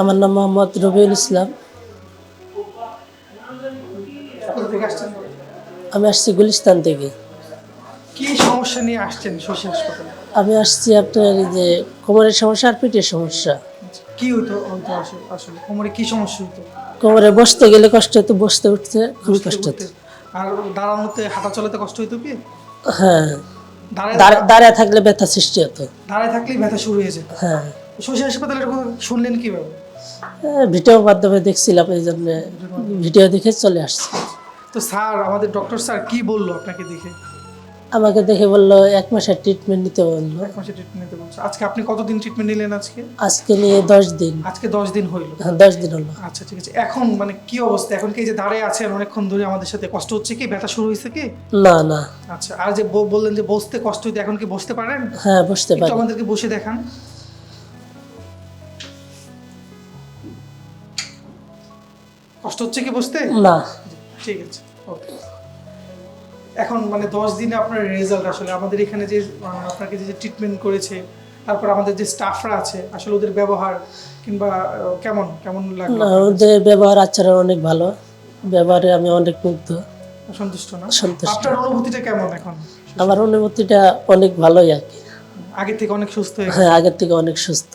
আমার নাম মোহাম্মদ রবিউল ইসলাম। আমি আসছি গুলিস্তান থেকে। কি সমস্যা নিয়ে আসছেন শশী হাসপাতালে? আমি আসছি আপনার এই যে কোমরের সমস্যা আর পিঠের সমস্যা। কি আসলে আসলে কোমরে কি সমস্যা হইতো কোমরে বসতে গেলে কষ্ট হতো বসতে উঠতে খুবই কষ্ট হতো। আর দাঁড়ানোতে হাঁটা চলাতে কষ্ট হইতো কি? হ্যাঁ। দাঁড়ায় থাকলে ব্যথা সৃষ্টি হতো। দাঁড়ায় থাকলেই ব্যথা শুরু হয়ে যেত। হ্যাঁ। শশী হাসপাতালের কথা শুনলেন কীভাবে? ভিডিও মাধ্যমে দেখছিলাম এই জন্য ভিডিও দেখে চলে আসছি। তো স্যার আমাদের ডক্টর স্যার কি বলল আপনাকে দেখে? আমাকে দেখে বলল এক মাসের ট্রিটমেন্ট নিতে বলল। এক মাসে ট্রিটমেন্ট নিতে বলছে। আজকে আপনি কতদিন ট্রিটমেন্ট নিলেন আজকে? আজকে নিয়ে দশ দিন। আজকে দশ দিন হইল। হ্যাঁ দশ দিন হলো। আচ্ছা ঠিক আছে। এখন মানে কি অবস্থা? এখন কি এই যে দাঁড়িয়ে আছেন অনেকক্ষণ ধরে আমাদের সাথে কষ্ট হচ্ছে কি? ব্যথা শুরু হয়েছে কি? না না। আচ্ছা আর যে বললেন যে বসতে কষ্ট হইতে এখন কি বসতে পারেন? হ্যাঁ বসতে পারি। আমাদেরকে বসে দেখান। কষ্ট হচ্ছে কি বসতে না। ঠিক আছে ওকে এখন মানে দশ দিনে আপনার রেজাল্ট আসলে আমাদের এখানে যে আপনাকে যে ট্রিটমেন্ট করেছে তারপর আমাদের যে স্টাফরা আছে আসলে ওদের ব্যবহার কিংবা কেমন কেমন লাগল? না ওদের ব্যবহার আচরণ অনেক ভালো। ব্যবহারে আমি অনেক মুগ্ধ। সন্তুষ্ট না? সন্তুষ্ট। আপনার অনুভূতিটা কেমন এখন? আমার অনুভূতিটা অনেক ভালোই আর কি। আগে থেকে অনেক সুস্থ হয়ে। হ্যাঁ আগের থেকে অনেক সুস্থ।